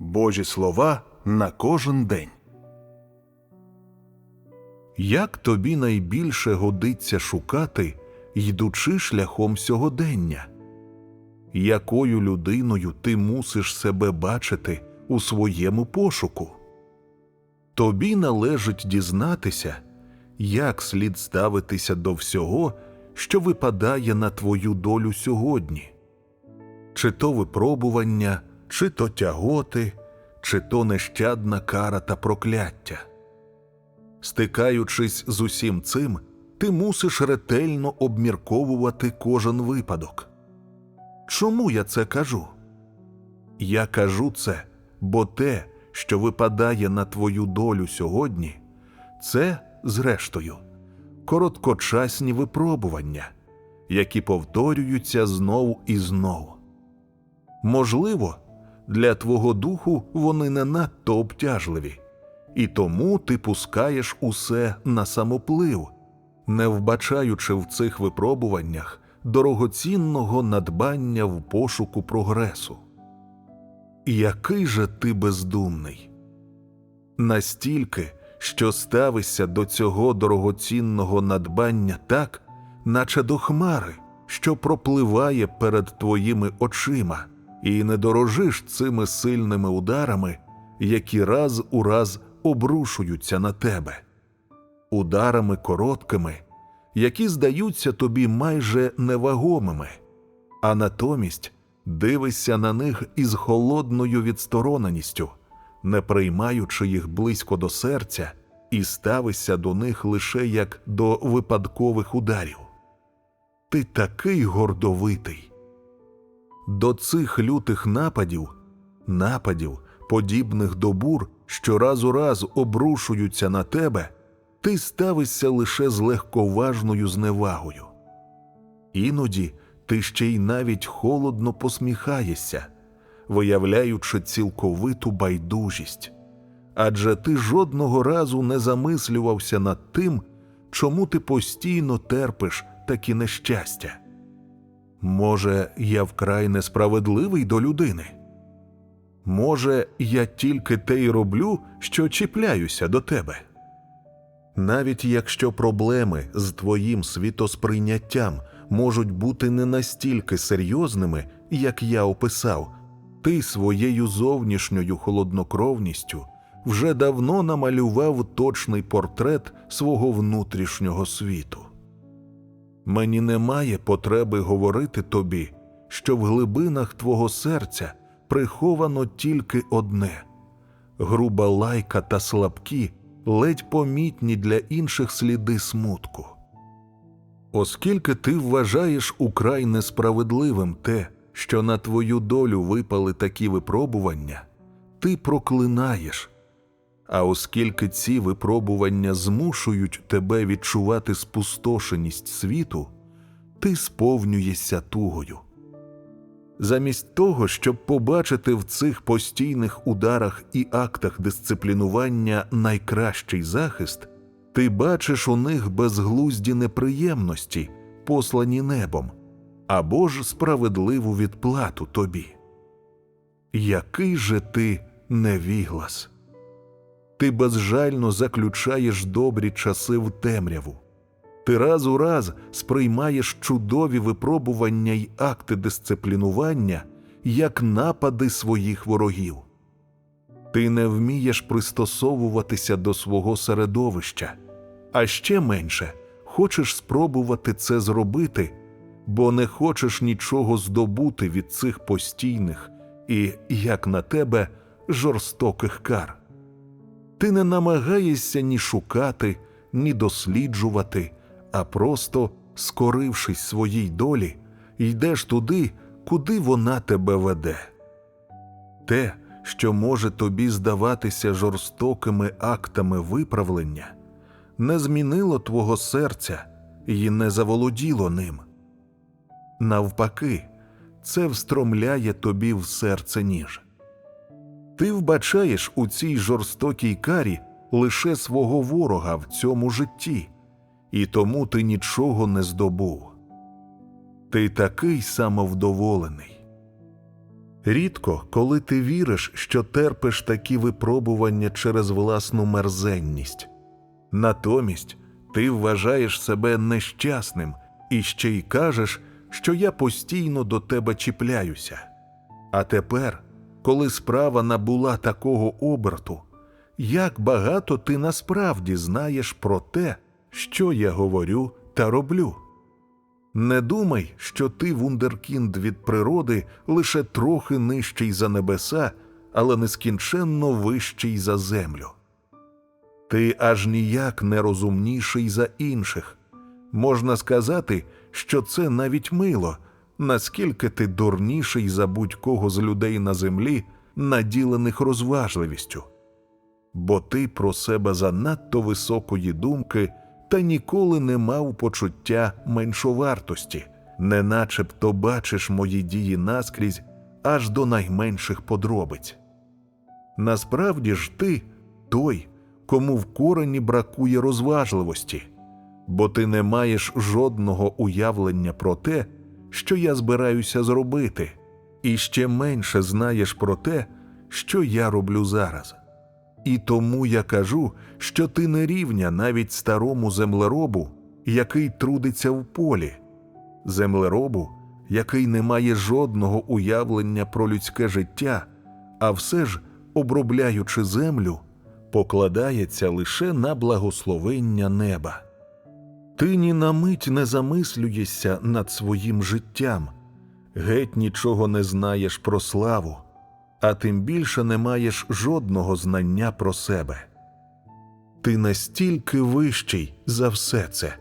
Божі слова на кожен день. Як тобі найбільше годиться шукати, йдучи шляхом сьогодення? Якою людиною ти мусиш себе бачити у своєму пошуку? Тобі належить дізнатися, як слід ставитися до всього, що випадає на твою долю сьогодні, чи то випробування, чи то тяготи, чи то нещадна кара та прокляття. Стикаючись з усім цим, ти мусиш ретельно обмірковувати кожен випадок. Чому я це кажу? Я кажу це, бо те, що випадає на твою долю сьогодні, це, зрештою, короткочасні випробування, які повторюються знов і знов. Можливо, для твого духу вони не надто обтяжливі, і тому ти пускаєш усе на самоплив, не вбачаючи в цих випробуваннях дорогоцінного надбання в пошуку прогресу. Який же ти бездумний? Настільки, що ставишся до цього дорогоцінного надбання так, наче до хмари, що пропливає перед твоїми очима, і не дорожиш цими сильними ударами, які раз у раз обрушуються на тебе, ударами короткими, які здаються тобі майже невагомими, а натомість дивишся на них із холодною відстороненістю, не приймаючи їх близько до серця, і ставишся до них лише як до випадкових ударів. Ти такий гордовитий. До цих лютих нападів, нападів, подібних до бур, що раз у раз обрушуються на тебе, ти ставишся лише з легковажною зневагою. Іноді ти ще й навіть холодно посміхаєшся, виявляючи цілковиту байдужість. Адже ти жодного разу не замислювався над тим, чому ти постійно терпиш такі нещастя. Може, я вкрай несправедливий до людини? Може, я тільки те й роблю, що чіпляюся до тебе. Навіть якщо проблеми з твоїм світосприйняттям можуть бути не настільки серйозними, як я описав, ти своєю зовнішньою холоднокровністю вже давно намалював точний портрет свого внутрішнього світу. Мені немає потреби говорити тобі, що в глибинах твого серця приховано тільки одне груба лайка та слабкі, ледь помітні для інших сліди смутку. Оскільки ти вважаєш украй несправедливим те, що на твою долю випали такі випробування, ти проклинаєш. А оскільки ці випробування змушують тебе відчувати спустошеність світу, ти сповнюєшся тугою. Замість того, щоб побачити в цих постійних ударах і актах дисциплінування найкращий захист, ти бачиш у них безглузді неприємності, послані небом, або ж справедливу відплату тобі. Який же ти невіглас? Ти безжально заключаєш добрі часи в темряву. Ти раз у раз сприймаєш чудові випробування й акти дисциплінування як напади своїх ворогів. Ти не вмієш пристосовуватися до свого середовища, а ще менше хочеш спробувати це зробити, бо не хочеш нічого здобути від цих постійних і, як на тебе, жорстоких кар. Ти не намагаєшся ні шукати, ні досліджувати, а просто, скорившись своїй долі, йдеш туди, куди вона тебе веде. Те, що може тобі здаватися жорстокими актами виправлення, не змінило твого серця і не заволоділо ним. Навпаки, це встромляє тобі в серце ніж. Ти вбачаєш у цій жорстокій карі лише свого ворога в цьому житті, і тому ти нічого не здобув. Ти такий самовдоволений. Рідко, коли ти віриш, що терпиш такі випробування через власну мерзенність. Натомість ти вважаєш себе нещасним і ще й кажеш, що я постійно до тебе чіпляюся. А тепер, коли справа набула такого оберту, як багато ти насправді знаєш про те, що я говорю та роблю. Не думай, що ти вундеркінд від природи лише трохи нижчий за небеса, але нескінченно вищий за землю. Ти аж ніяк не розумніший за інших. Можна сказати, що це навіть мило, наскільки ти дурніший за будь-кого з людей на землі, наділених розважливістю. Бо ти про себе занадто високої думки та ніколи не мав почуття меншовартості, не начебто бачиш мої дії наскрізь аж до найменших подробиць. Насправді ж ти той, кому в корені бракує розважливості, бо ти не маєш жодного уявлення про те, що я збираюся зробити, і ще менше знаєш про те, що я роблю зараз. І тому я кажу, що ти не рівня навіть старому землеробу, який трудиться в полі, землеробу, який не має жодного уявлення про людське життя, а все ж, обробляючи землю, покладається лише на благословення неба. Ти ні на мить не замислюєшся над своїм життям, геть нічого не знаєш про славу, а тим більше не маєш жодного знання про себе. Ти настільки вищий за все це,